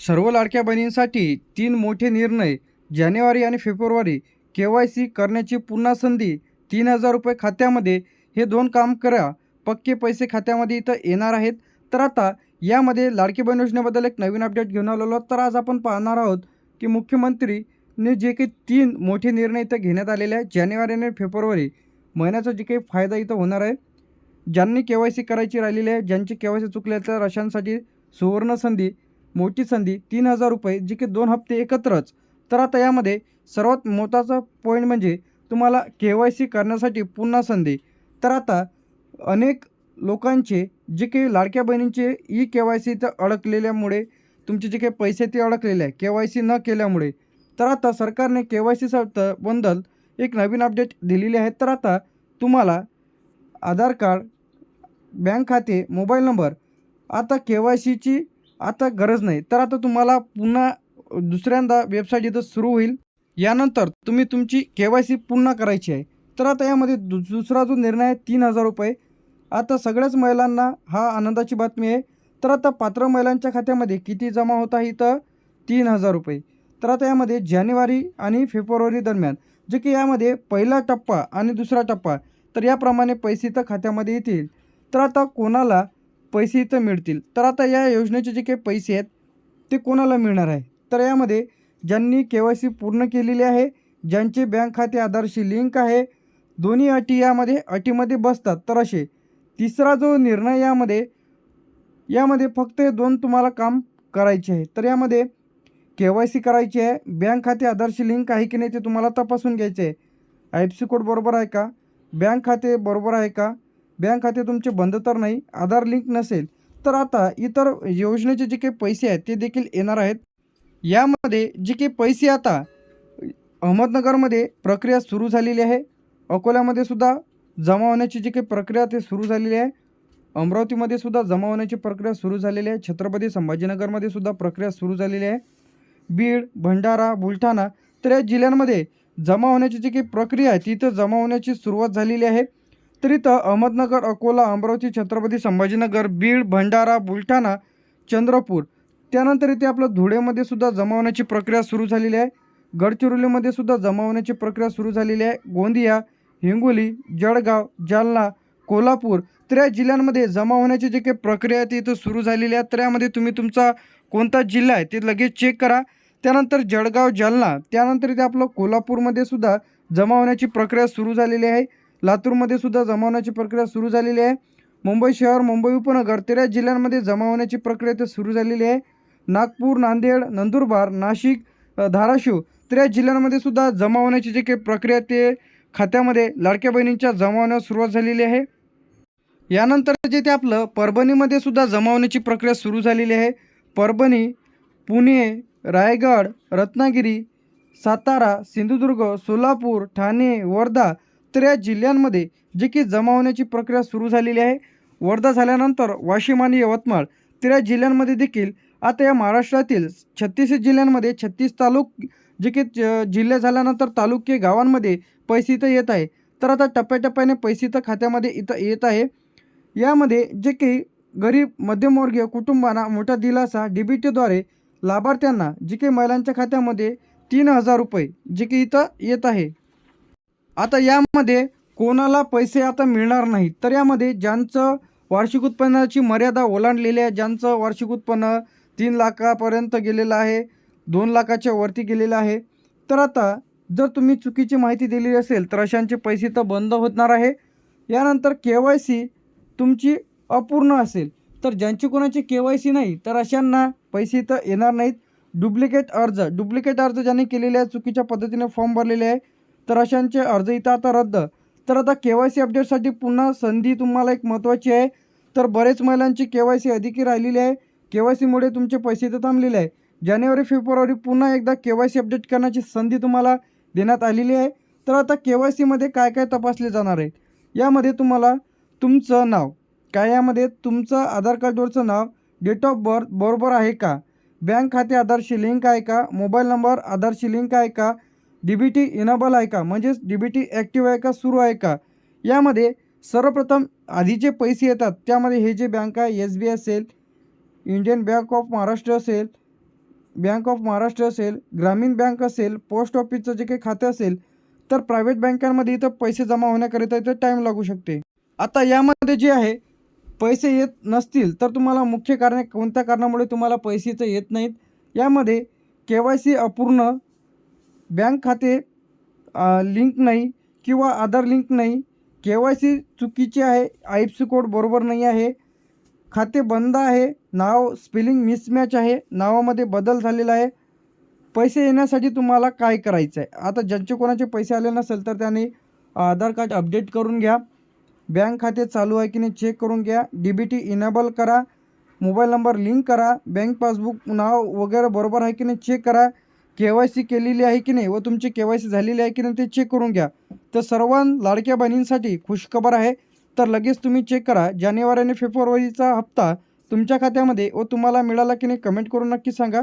सर्व लाडक्या बहिणींसाठी तीन मोठे निर्णय जानेवारी आणि फेब्रुवारी के वाय सी करण्याची पुन्हा संधी तीन हजार रुपये खात्यामध्ये हे दोन काम करा. पक्के पैसे खात्यामध्ये इथं येणार आहेत. तर आता यामध्ये लाडकी बहीण योजनेबद्दल एक नवीन अपडेट घेऊन आलेलो तर आज आपण पाहणार आहोत की मुख्यमंत्रीने जे काही तीन मोठे निर्णय इथं घेण्यात आलेले आहेत जानेवारी आणि फेब्रुवारी महिन्याचा जे काही फायदा इथं होणार आहे. ज्यांनी के वाय सी करायची राहिलेली आहे ज्यांची के वाय सी चुकले तर अशांसाठी सुवर्ण संधी मोठी संधी तीन हजार रुपये जे की दोन हप्ते एकत्रच. तर आता यामध्ये सर्वात मोठाचा पॉईंट म्हणजे तुम्हाला के वाय सी करण्यासाठी पुन्हा संधी. तर आता अनेक लोकांचे जे काही लाडक्या बहिणींचे ई के वाय सी तर अडकलेल्यामुळे तुमचे जे काही पैसे ते अडकलेले आहे के वाय सी न केल्यामुळे. तर आता सरकारने के वाय सी बद्दल एक नवीन अपडेट दिलेली आहे. तर आता तुम्हाला आधार कार्ड बँक खाते मोबाईल नंबर आता के वाय सीची आता गरज नाही. तर आता तुम्हाला पुन्हा दुसऱ्यांदा वेबसाईट इथं सुरू होईल. यानंतर तुम्ही तुमची के वाय सी पुन्हा करायची आहे. तर आता यामध्ये दु दुसरा जो निर्णय आहे तीन हजार रुपये. आता सगळ्याच महिलांना हा आनंदाची बातमी आहे. तर आता पात्र महिलांच्या खात्यामध्ये किती जमा होत आहे इथं? तीन हजार रुपये. तर आता यामध्ये जानेवारी आणि फेब्रुवारी दरम्यान जे की यामध्ये पहिला टप्पा आणि दुसरा टप्पा तर याप्रमाणे पैसे तर खात्यामध्ये येतील. तर आता कोणाला पैसे इथं मिळतील. तर आता या योजनेचे जे काही पैसे आहेत ते कोणाला मिळणार आहे? तर यामध्ये ज्यांनी के वाय सी पूर्ण केलेली आहे ज्यांचे बँक खाते आधारशी लिंक आहे दोन्ही अटी यामध्ये अटीमध्ये बसतात. तर असे तिसरा जो निर्णय यामध्ये यामध्ये फक्त हे दोन तुम्हाला काम करायचे आहे. तर यामध्ये के वाय सी करायची आहे बँक खाते आधारशी लिंक आहे की नाही ते तुम्हाला तपासून घ्यायचे आहे. आय एफ सी कोड बरोबर आहे का? बँक खाते बरोबर आहे का? बँक खाते तुमचे बंद तर नाही आधार लिंक नसेल तर आता इतर योजनेचे जे काही पैसे आहेत ते देखील येणार आहेत. यामध्ये जे काही पैसे आता अहमदनगरमध्ये प्रक्रिया सुरू झालेली आहे अकोल्यामध्ये सुद्धा जमा होण्याची जी काही प्रक्रिया ते सुरू झालेली आहे अमरावतीमध्ये सुद्धा जमा होण्याची प्रक्रिया सुरू झालेली आहे छत्रपती संभाजीनगरमध्ये सुद्धा प्रक्रिया सुरू झालेली आहे. बीड भंडारा बुलढाणा तर या जिल्ह्यांमध्ये जमा होण्याची जी काही प्रक्रिया आहे ती इथं जमा होण्याची सुरुवात झालेली आहे. तर इथं अहमदनगर अकोला अमरावती छत्रपती संभाजीनगर बीड भंडारा बुलढाणा चंद्रपूर. त्यानंतर इथे आपलं धुळेमध्ये सुद्धा जमावण्याची प्रक्रिया सुरू झालेली आहे. गडचिरोलीमध्ये सुद्धा जमावण्याची प्रक्रिया सुरू झालेली आहे. गोंदिया हिंगोली जळगाव जालना कोल्हापूर. तर या जिल्ह्यांमध्ये जमा होण्याची जी काही प्रक्रिया आहे ती इथं सुरू झालेली आहे. तर यामध्ये तुम्ही तुमचा कोणता जिल्हा आहे ते लगेच चेक करा. त्यानंतर जळगाव जालना. त्यानंतर इथे आपलं कोल्हापूरमध्ये सुद्धा जमा होण्याची प्रक्रिया सुरू झालेली आहे. लातूरमध्ये सुद्धा जमा होण्याची प्रक्रिया सुरू झालेली आहे. मुंबई शहर मुंबई उपनगर तेरा जिल्ह्यांमध्ये जमा होण्याची प्रक्रिया इथं सुरू झालेली आहे. नागपूर नांदेड नंदुरबार नाशिक धाराशिव तेरा जिल्ह्यांमध्ये सुद्धा जमा होण्याची जी काही प्रक्रिया ते खात्यामध्ये लाडक्या बहिणींच्या जमा होण्यास सुरुवात झालेली आहे. यानंतर जे ते आपलं परभणीमध्ये सुद्धा जमा होण्याची प्रक्रिया सुरू झालेली आहे. परभणी पुणे रायगड रत्नागिरी सातारा सिंधुदुर्ग सोलापूर ठाणे वर्धा त्र्या जिल्ह्यांमध्ये जे की जमा होण्याची प्रक्रिया सुरू झालेली आहे. वर्धा झाल्यानंतर वाशिम आणि यवतमाळ तेरा जिल्ह्यांमध्ये देखील आता या महाराष्ट्रातील छत्तीस जिल्ह्यांमध्ये छत्तीस तालुक जे की जिल्हे झाल्यानंतर तालुके गावांमध्ये पैसे इथं येत आहे. तर आता टप्प्याटप्प्याने पैसे इथं खात्यामध्ये इथं येत आहे. यामध्ये जे काही गरीब मध्यमवर्गीय कुटुंबांना मोठा दिलासा डी बी टीद्वारे लाभार्थ्यांना जे काही महिलांच्या खात्यामध्ये तीन हजार रुपये जे की इथं येत आहे. आता यामध्ये कोणाला पैसे आता मिळणार नाहीत. तर यामध्ये ज्यांचं वार्षिक उत्पन्नाची मर्यादा ओलांडलेली आहे ज्यांचं वार्षिक उत्पन्न तीन लाखापर्यंत गेलेलं आहे दोन लाखाच्या वरती गेलेलं आहे. तर आता जर तुम्ही चुकीची माहिती दिली असेल तर अशांचे पैसे तर बंद होणार आहे. यानंतर के वाय सी तुमची अपूर्ण असेल. तर ज्यांची कोणाची के वाय सी नाही तर अशांना पैसे तर येणार नाहीत. डुप्लिकेट अर्ज डुप्लिकेट अर्ज ज्यांनी केलेले आहे चुकीच्या पद्धतीने फॉर्म भरलेले आहे तर अशांचे अर्ज इथं आता रद्द. तर आता के वाय सी अपडेटसाठी पुन्हा संधी तुम्हाला एक महत्त्वाची आहे. तर बरेच महिलांची के वाय सी अधिकी राहिलेली आहे. के वाय सीमुळे तुमचे पैसे इथं थांबलेले आहे. जानेवारी फेब्रुवारी पुन्हा एकदा के वाय सी अपडेट करण्याची संधी तुम्हाला देण्यात आलेली आहे. तर आता के वाय सीमध्ये काय काय तपासले जाणार आहे यामध्ये तुम्हाला तुमचं नाव काय यामध्ये तुमचं आधार कार्डवरचं नाव डेट ऑफ बर्थ बरोबर आहे का? बँक खाते आधारशी लिंक आहे का? मोबाईल नंबर आधारशी लिंक आहे का? डी बी टी इनाबल आहे का? म्हणजेच डी बी टी ॲक्टिव्ह आहे का? सुरू आहे का? यामध्ये सर्वप्रथम आधी जे पैसे येतात त्यामध्ये हे जे बँक आहे एस बी आय असेल इंडियन बँक ऑफ महाराष्ट्र असेल बँक ऑफ महाराष्ट्र असेल ग्रामीण बँक असेल पोस्ट ऑफिसचं जे काही खातं असेल तर प्रायव्हेट बँकांमध्ये इथं पैसे जमा होण्याकरिता इथं टाईम लागू शकते. आता यामध्ये जे आहे पैसे येत नसतील तर तुम्हाला मुख्य कारण कोणत्या कारणामुळे तुम्हाला पैसे इथं येत नाहीत? यामध्ये के वाय सी अपूर्ण बँक खाते लिंक नाही किंवा आधार लिंक नाही के वाय सी चुकीची आहे आय एफ सी कोड बरोबर नाही आहे खाते बंद आहे नाव स्पेलिंग मिसमॅच आहे नावामध्ये बदल झालेला आहे पैसे येण्यासाठी तुम्हाला काय करायचं आहे? आता ज्यांचे कोणाचे पैसे आले नसेल तर त्यांनी आधार कार्ड अपडेट करून घ्या. बँक खाते चालू आहे की नाही चेक करून घ्या. डी बी टी इनेबल करा. मोबाईल नंबर लिंक करा. बँक पासबुक नाव वगैरे बरोबर आहे की नाही चेक करा. के वाय सी केलेली आहे की नाही व तुमची के वाय सी झालेली आहे की नाही ते चेक करून घ्या. तर सर्वां लाडक्या बहिणींसाठी खुशखबर आहे. तर लगेच तुम्ही चेक करा. जानेवारी आणि फेब्रुवारीचा हप्ता तुमच्या खात्यामध्ये व तुम्हाला मिळाला की नाही कमेंट करून नक्की सांगा.